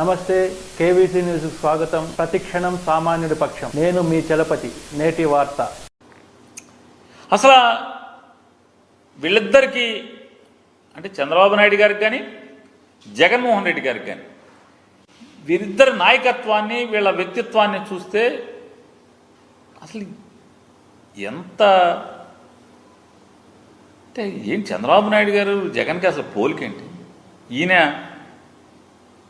నమస్తే KVC news స్వాగతం. ప్రతిక్షణం సామాన్యుడి పక్షం. నేను మీ చలపతి. నేటి వార్త. అసలు వీళ్ళిద్దరికీ అంటే చంద్రబాబు నాయుడు గారికి కానీ జగన్మోహన్ రెడ్డి గారికి కానీ వీరిద్దరి నాయకత్వాన్ని వీళ్ళ వ్యక్తిత్వాన్ని చూస్తే అసలు ఎంత అంటే ఏం చంద్రబాబు నాయుడు గారు జగన్కి అసలు పోలికేంటి ఈయన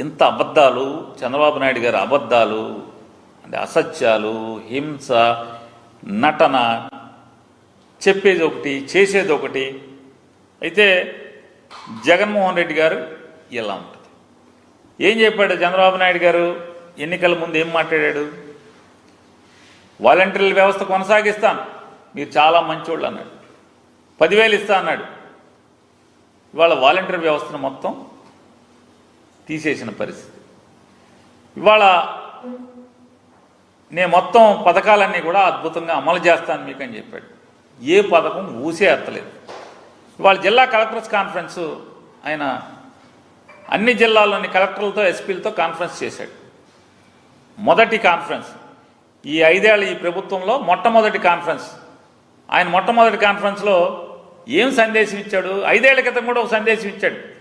ఇంత అబద్ధాలు చంద్రబాబు నాయుడు గారి అబద్ధాలు అంటే అసత్యాలు హింస నటన చెప్పేది ఒకటి చేసేది ఒకటి అయితే జగన్మోహన్ రెడ్డి గారు ఇలా ఉంటుంది. ఏం చెప్పాడు చంద్రబాబు నాయుడు గారు? ఎన్నికల ముందు ఏం మాట్లాడాడు? వాలంటీర్ల వ్యవస్థ కొనసాగిస్తాను. మీరు చాలా మంచోళ్ళు అన్నాడు. పదివేలు ఇస్తా అన్నాడు. ఇవాళ వాలంటీర్ వ్యవస్థను మొత్తం తీసేసిన పరిస్థితి. ఇవాళ నేను మొత్తం పథకాలన్నీ కూడా అద్భుతంగా అమలు చేస్తాను మీకు అని చెప్పాడు. ఏ పథకం ఊసే ఎత్తలేదు. ఇవాళ జిల్లా కలెక్టర్స్ కాన్ఫరెన్స్ ఆయన అన్ని జిల్లాల్లోని కలెక్టర్లతో ఎస్పీలతో కాన్ఫరెన్స్ చేశాడు. మొదటి కాన్ఫరెన్స్. ఈ ఐదేళ్ళ ఈ ప్రభుత్వంలో మొట్టమొదటి కాన్ఫరెన్స్. ఆయన మొట్టమొదటి కాన్ఫరెన్స్లో ఏం సందేశం ఇచ్చాడు? ఐదేళ్ళ క్రితం కూడా ఒక సందేశం ఇచ్చాడు.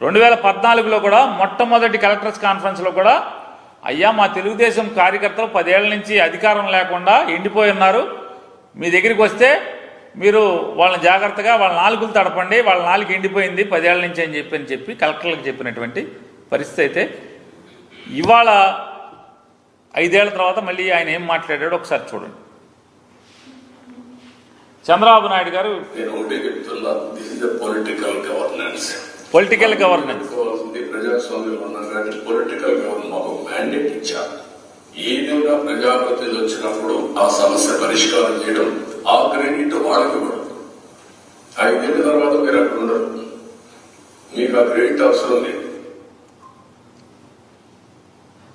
రెండు వేల పద్నాలుగులో కూడా మొట్టమొదటి కలెక్టర్స్ కాన్ఫరెన్స్లో కూడా అయ్యా మా తెలుగుదేశం కార్యకర్తలు పదేళ్ళ నుంచి అధికారం లేకుండా ఎండిపోయి ఉన్నారు. మీ దగ్గరికి వస్తే మీరు వాళ్ళని జాగ్రత్తగా వాళ్ళ నాలుగులు తడపండి వాళ్ళ నాలుగు ఎండిపోయింది పదేళ్ళ నుంచి అని చెప్పి అని చెప్పి కలెక్టర్లకు చెప్పినటువంటి పరిస్థితి అయితే ఇవాళ ఐదేళ్ళ తర్వాత మళ్ళీ ఆయన ఏం మాట్లాడాడో ఒకసారి చూడండి. చంద్రబాబు నాయుడు గారు నేను చెప్తున్నా. This is political governance political governance అనుకోవాల్సింది ప్రజాస్వామ్యం ఉన్నాం కానీ పొలిటికల్ గవర్నెన్స్ మాకు మ్యాండేట్ ఇచ్చారు. ఏదైనా ప్రజాప్రతినిధులు వచ్చినప్పుడు ఆ సమస్య పరిష్కారం చేయడం ఆ క్రెడిట్ వాళ్ళకి ఇవ్వడం. ఐదేళ్ళ తర్వాత మీరు అక్కడ ఉండరు. మీకు ఆ క్రెడిట్ అవసరం లేదు.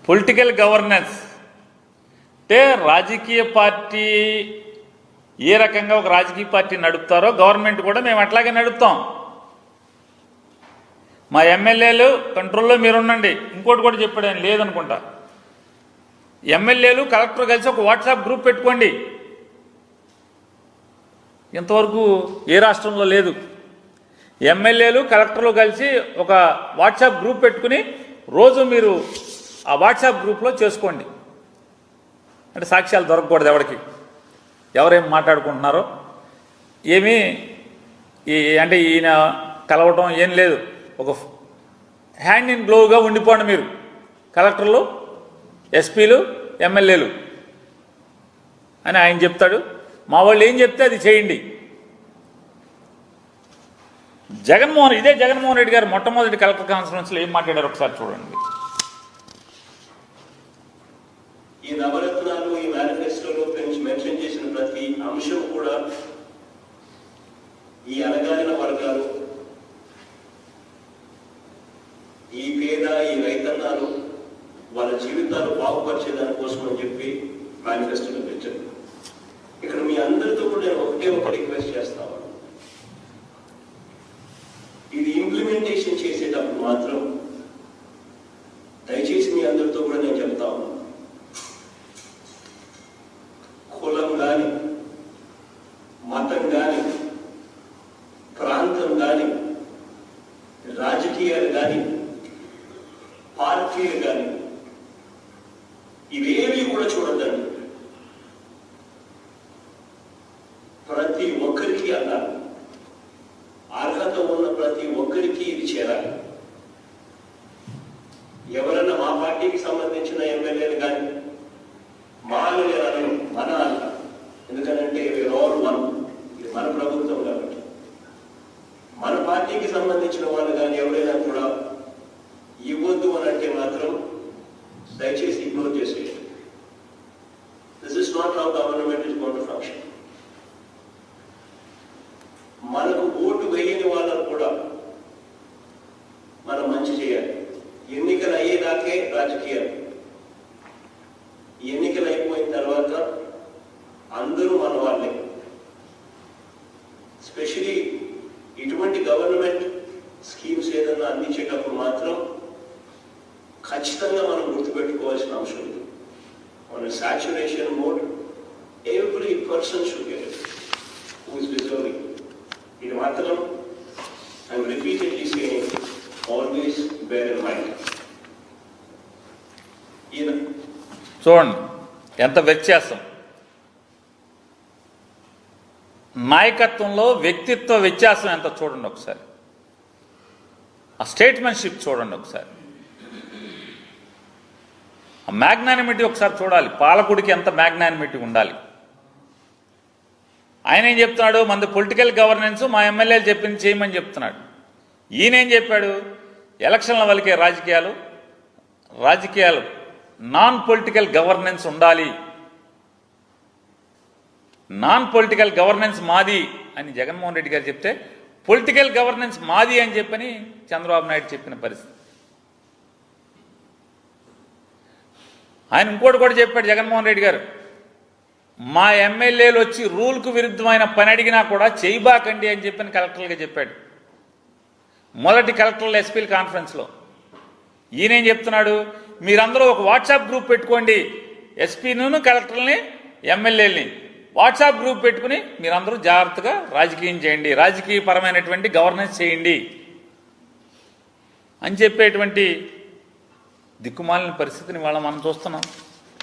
పొలిటికల్ గవర్నెన్స్ అంటే రాజకీయ పార్టీ ఏ రకంగా ఒక రాజకీయ పార్టీ నడుపుతారో గవర్నమెంట్ కూడా మేము అట్లాగే నడుపుతాం. మా ఎమ్మెల్యేలు కంట్రోల్లో మీరు ఉండండి ఇంకోటి కూడా చెప్పాడు ఆయన లేదనుకుంటా. ఎమ్మెల్యేలు కలెక్టర్ కలిసి ఒక వాట్సాప్ గ్రూప్ పెట్టుకోండి. ఇంతవరకు ఏ రాష్ట్రంలో లేదు. ఎమ్మెల్యేలు కలెక్టర్లు కలిసి ఒక వాట్సాప్ గ్రూప్ పెట్టుకుని రోజు మీరు ఆ వాట్సాప్ గ్రూప్లో చేసుకోండి. అంటే సాక్ష్యాలు దొరకకూడదు ఎవరికి. ఎవరేం మాట్లాడుకుంటున్నారో. ఏమీ ఈ అంటే ఈయన కలవటం ఏం లేదు. ఒక హ్యాండ్ ఇన్ గ్లోవ్గా ఉండిపోండి మీరు. కలెక్టర్లు ఎస్పీలు ఎమ్మెల్యేలు. అని ఆయన చెప్తాడు. మా వాళ్ళు ఏం చెప్తే అది చేయండి. జగన్మోహన్ ఇదే జగన్మోహన్ రెడ్డి గారు మొట్టమొదటి కలెక్టర్ కాన్ఫరెన్స్లో ఏం మాట్లాడారు ఒకసారి చూడండి. ఈ నవరత్నాలు ఈ మేనిఫెస్టోలో మెన్షన్ చేసిన ప్రతి అంశం కూడా ఈ అణగారిన వర్గాలు ఈ పేద ఈ వాళ్ళ జీవితాలు బాగుపరిచే దానికోసం అని చెప్పి మేనిఫెస్టోలో పెంచారు ఇక్కడ మీ అందరితో కూడా నేను ఒకటే ఒక రిక్వెస్ట్ చేస్తాను ఇది ఇంప్లిమెంటేషన్ చేసేటప్పుడు మాత్రం దయచేసి మీ అందరితో కూడా నేను చెప్తా ఉన్నాను కులం కానీ మతం కానీ ప్రాంతం కానీ రాజకీయాలు కానీ పార్టీలు కానీ ఇవేవి కూడా చూడద్దండి ప్రతి ఒక్కరికి అన్నారు అర్హత ఉన్న ప్రతి ఒక్కరికి ఇది చేరాలి. ఎవరన్నా మా పార్టీకి సంబంధించిన ఎమ్మెల్యేలు కానీ మాలు అనను మన అన్న ఎందుకనంటే ఆల్ వన్ ఇది మన ప్రభుత్వం కాబట్టి మన పార్టీకి సంబంధించిన వాళ్ళు కానీ ఎవరైనా కూడా ఇవ్వద్దు అని అంటే మాత్రం దయచేసి ఇగ్నోర్ చేసేయండి this is not how government is gonna function మనకు ఓటు వేయని వాళ్ళను కూడా మనం మంచి చేయాలి. ఎన్నికలు అయ్యేదాకే రాజకీయాలు. ఎన్నికలు అయిపోయిన తర్వాత అందరూ మన వాళ్ళే. స్పెషలీ ఇటువంటి గవర్నమెంట్ స్కీమ్స్ ఏదన్నా అందించేటప్పుడు మాత్రం ఖచ్చితంగా మనం గుర్తుపెట్టుకోవాల్సిన అంశం ఉంది మన saturation mode every person should get who is deserving ఇది మాత్రం I'm repeatedly saying always bear in mind ఈయన చూడండి ఎంత వ్యత్యాసం. నాయకత్వంలో వ్యక్తిత్వ వ్యత్యాసం ఎంత చూడండి ఒకసారి. ఆ స్టేట్మెంట్షిప్ చూడండి ఒకసారి. ఆ మ్యాగ్నానిమిటీ ఒకసారి చూడాలి. పాలకుడికి ఎంత మ్యాగ్నానిమిటీ ఉండాలి. ఆయన ఏం చెప్తున్నాడు? మంది పొలిటికల్ గవర్నెన్స్ మా ఎమ్మెల్యేలు చెప్పింది చేయమని చెప్తున్నాడు. ఈయన ఏం చెప్పాడు? ఎలక్షన్ల వలికే రాజకీయాలు రాజకీయాలు నాన్ పొలిటికల్ గవర్నెన్స్ ఉండాలి. నాన్ పొలిటికల్ గవర్నెన్స్ మాది అని జగన్మోహన్ రెడ్డి గారు చెప్తే పొలిటికల్ గవర్నెన్స్ మాది అని చెప్పని చంద్రబాబు నాయుడు చెప్పిన పరిస్థితి. ఆయన ఇంకోటి కూడా చెప్పాడు జగన్మోహన్ రెడ్డి గారు. మా ఎమ్మెల్యేలు వచ్చి రూల్కు విరుద్ధమైన పని అడిగినా కూడా చేయబాకండి అని చెప్పి కలెక్టర్లుగా చెప్పాడు. మొదటి కలెక్టర్ల ఎస్పీల కాన్ఫరెన్స్లో. ఈయనేం చెప్తున్నాడు? మీరందరూ ఒక వాట్సాప్ గ్రూప్ పెట్టుకోండి. ఎస్పీను కలెక్టర్ని ఎమ్మెల్యేలని. వాట్సాప్ గ్రూప్ పెట్టుకుని మీరందరూ జాగ్రత్తగా రాజకీయం చేయండి. రాజకీయపరమైనటువంటి గవర్నెన్స్ చేయండి. అని చెప్పేటువంటి దిక్కుమాలిన పరిస్థితిని వాళ్ళ మనం చూస్తున్నాం.